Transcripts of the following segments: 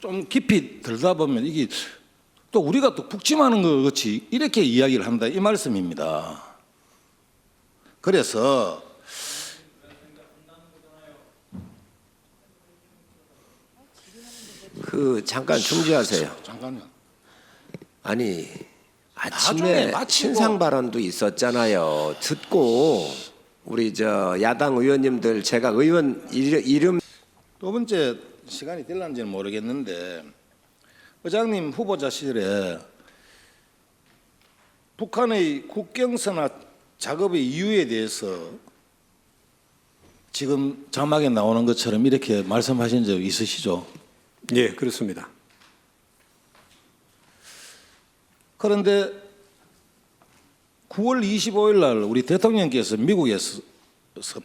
좀 깊이 들다 보면 이게 또 우리가 또 북침하는 것 같이 이렇게 이야기를 한다 이 말씀입니다. 그래서 그 잠깐 중지하세요. 잠깐요. 아니 아침에 친상 발언도 있었잖아요. 듣고 우리 저 야당 의원님들 제가 의원 일- 이름 두 번째 시간이 될는지는 모르겠는데 의장님 후보자 시절에 북한의 국경선화 작업의 이유에 대해서 지금 자막에 나오는 것처럼 이렇게 말씀하신 적 있으시죠? 예, 그렇습니다. 그런데 9월 25일 날 우리 대통령께서 미국에서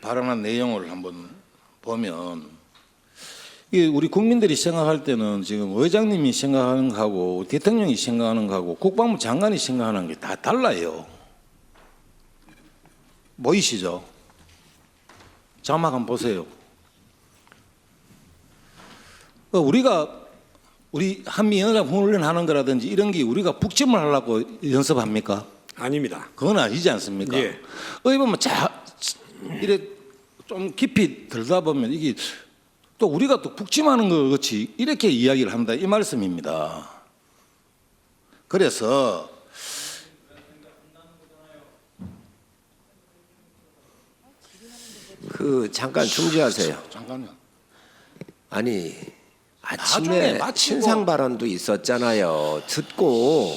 발언한 내용을 한번 보면 이 우리 국민들이 생각할 때는 지금 의장님이 생각하는 거하고 대통령이 생각하는 거하고 국방부 장관이 생각하는 게 다 달라요. 보이시죠? 자막 한번 보세요. 어, 우리가 우리 한미 연합 훈련하는 거라든지 이런 게 우리가 북침을 하려고 연습합니까? 아닙니다. 그건 아니지 않습니까? 예. 어디 보면 자 이래 좀 깊이 들다 보면 이게 또 우리가 또 북침하는 것 같이 이렇게 이야기를 한다 이 말씀입니다. 그래서 그 잠깐 중지하세요. 잠깐요. 아니 아침에 친상 발언도 있었잖아요. 듣고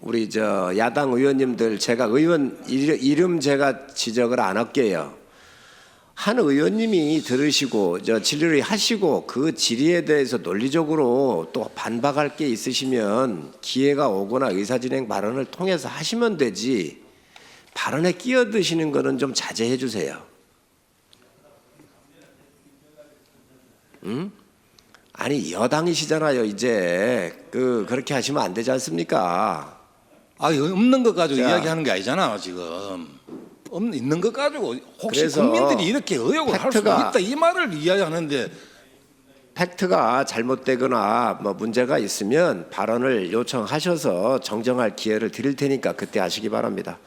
우리 저 야당 의원님들 제가 의원 일- 이름 제가 지적을 안 할게요. 한 의원님이 들으시고 저 질의를 하시고 그 질의에 대해서 논리적으로 또 반박할 게 있으시면 기회가 오거나 의사진행 발언을 통해서 하시면 되지 발언에 끼어드시는 거는 좀 자제해 주세요. 아니 여당이시잖아요 이제 그 그렇게 하시면 안 되지 않습니까? 아 없는 것 가지고 자. 이야기하는 게 아니잖아 지금. 없는 있는 것 가지고 혹시 국민들이 이렇게 의혹을 할 수 있다 이 말을 이야기하는데 팩트가 잘못되거나 뭐 문제가 있으면 발언을 요청하셔서 정정할 기회를 드릴 테니까 그때 하시기 바랍니다.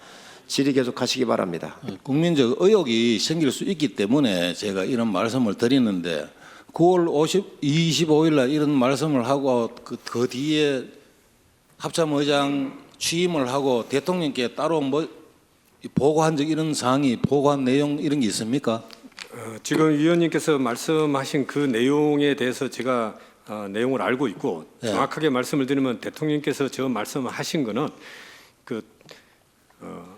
질의 계속하시기 바랍니다. 국민적 의혹이 생길 수 있기 때문에 제가 이런 말씀을 드리는데 9월 50, 25일 날 이런 말씀을 하고 그, 그 뒤에 합참의장 취임을 하고 대통령께 따로 뭐 보고한 적 이런 사항이 보고한 내용 이런 게 있습니까? 어, 지금 위원님께서 말씀하신 그 내용에 대해서 제가 어, 내용을 알고 있고 네. 정확하게 말씀을 드리면 대통령께서 저 말씀하신 거는 그 어,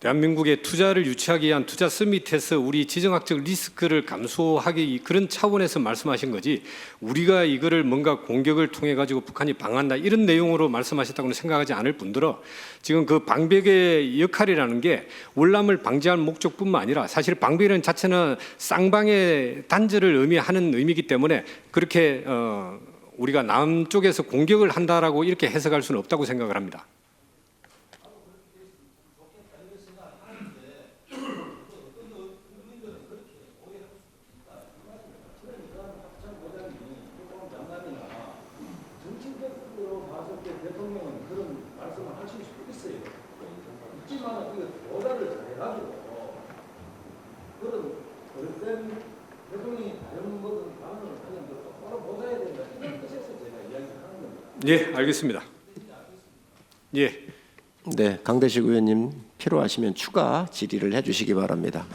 대한민국의 투자를 유치하기 위한 투자 서밋에서 우리 지정학적 리스크를 감소하기 그런 차원에서 말씀하신 거지 우리가 이거를 뭔가 공격을 통해 가지고 북한이 방한다 이런 내용으로 말씀하셨다고는 생각하지 않을 뿐더러 지금 그 방백의 역할이라는 게 월남을 방지할 목적뿐만 아니라 사실 방백이라는 자체는 쌍방의 단절을 의미하는 의미이기 때문에 그렇게 어, 우리가 남쪽에서 공격을 한다라고 이렇게 해석할 수는 없다고 생각을 합 니다. 예, 알겠습니다. 예. 네, 강대식 의원님 필요하시면 추가 질의를 해주시기 바랍니다.